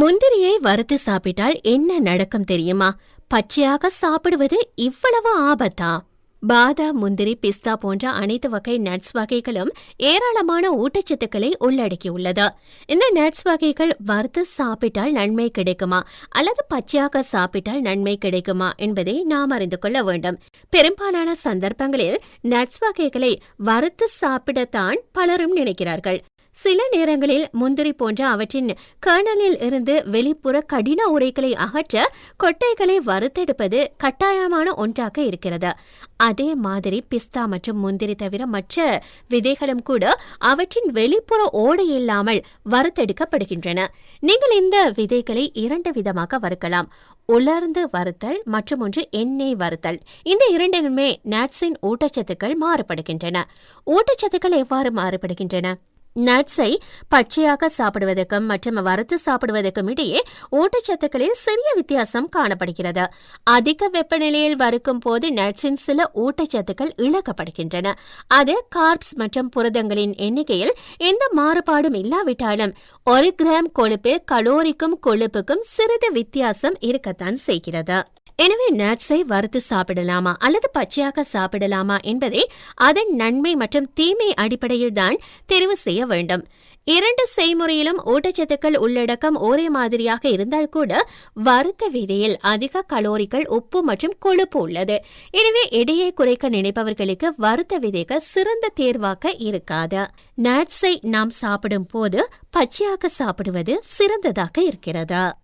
முந்திரியை வறுத்து சாப்பிட்டால் என்ன நடக்கும் தெரியுமா? பச்சையாக சாப்பிடுவது இவ்வளவு ஆபத்தா? பாதாம் முந்திரி பிஸ்தா போன்ற அனைத்து வகை நட்ஸ் வகைகளும் ஏராளமான ஊட்டச்சத்துக்களை உள்ளடக்கியுள்ளது. இந்த நட்ஸ் வகைகள் வறுத்து சாப்பிட்டால் நன்மை கிடைக்குமா? அல்லது பச்சையாக சாப்பிட்டால் நன்மை கிடைக்குமா? என்பதை நாம் அறிந்து கொள்ள வேண்டும். பெரும்பாலான சந்தர்ப்பங்களில் நட்ஸ் வகைகளை வறுத்து சாப்பிடத்தான் பலரும் நினைக்கிறார்கள். சில நேரங்களில் முந்திரி போன்ற அவற்றின் கர்னலில் இருந்து வெளிப்புற கடின உரைகளை அகற்ற கொட்டைகளை வறுத்தெடுப்பது கட்டாயமான ஒன்றாக இருக்கிறது. அதே மாதிரி பிஸ்தா மற்றும் முந்திரி தவிர மற்ற விதைகளும் கூட அவற்றின் வெளிப்புற ஓடை இல்லாமல் வறுத்தெடுக்கப்படுகின்றன. நீங்கள் இந்த விதைகளை இரண்டு விதமாக வறுக்கலாம். உலர்ந்து வறுத்தல் மற்றும் ஒன்று எண்ணெய் வறுத்தல். இந்த இரண்டிலுமே நட்ஸின் ஊட்டச்சத்துக்கள் மாறுபடுகின்றன. ஊட்டச்சத்துக்கள் எவ்வாறு மாறுபடுகின்றன? நட்ஸை பச்சையாக சாப்பிடுவதற்கும் மற்றும் வறுத்து சாப்பிடுவதற்கும் இடையே ஊட்டச்சத்துக்களில் சிறிய வித்தியாசம் காணப்படுகிறது. அதிக வெப்பநிலையில் வறுக்கும் போது நட்ஸின் சில ஊட்டச்சத்துக்கள் இழக்கப்படுகின்றன. அது கார்ப்ஸ் மற்றும் புரதங்களின் எண்ணிக்கையில் எந்த மாறுபாடும் இல்லாவிட்டாலும் ஒரு கிராம் கொழுப்பு கலோரிக்கும் கொழுப்புக்கும் சிறிது வித்தியாசம் இருக்கத்தான் செய்கிறது. எனவே நட்ஸை வறுத்து சாப்பிடலாமா அல்லது பச்சையாக சாப்பிடலாமா என்பதை அதன் நன்மை மற்றும் தீமை அடிப்படையில் தான் தெரிவு செய்ய வேண்டும். இரண்டு செய்முறையிலும் ஊட்டச்சத்துக்கள் உள்ளடக்கம் ஒரே மாதிரியாக இருந்தால் கூட வறுத்த விதையில் அதிக கலோரிகள் உப்பு மற்றும் கொழுப்பு உள்ளது. எனவே எடையை குறைக்க நினைப்பவர்களுக்கு வறுத்த விதைகள் சிறந்த தேர்வாக இருக்காது. நட்ஸை நாம் சாப்பிடும் போது பச்சையாக சாப்பிடுவது சிறந்ததாக இருக்கிறது.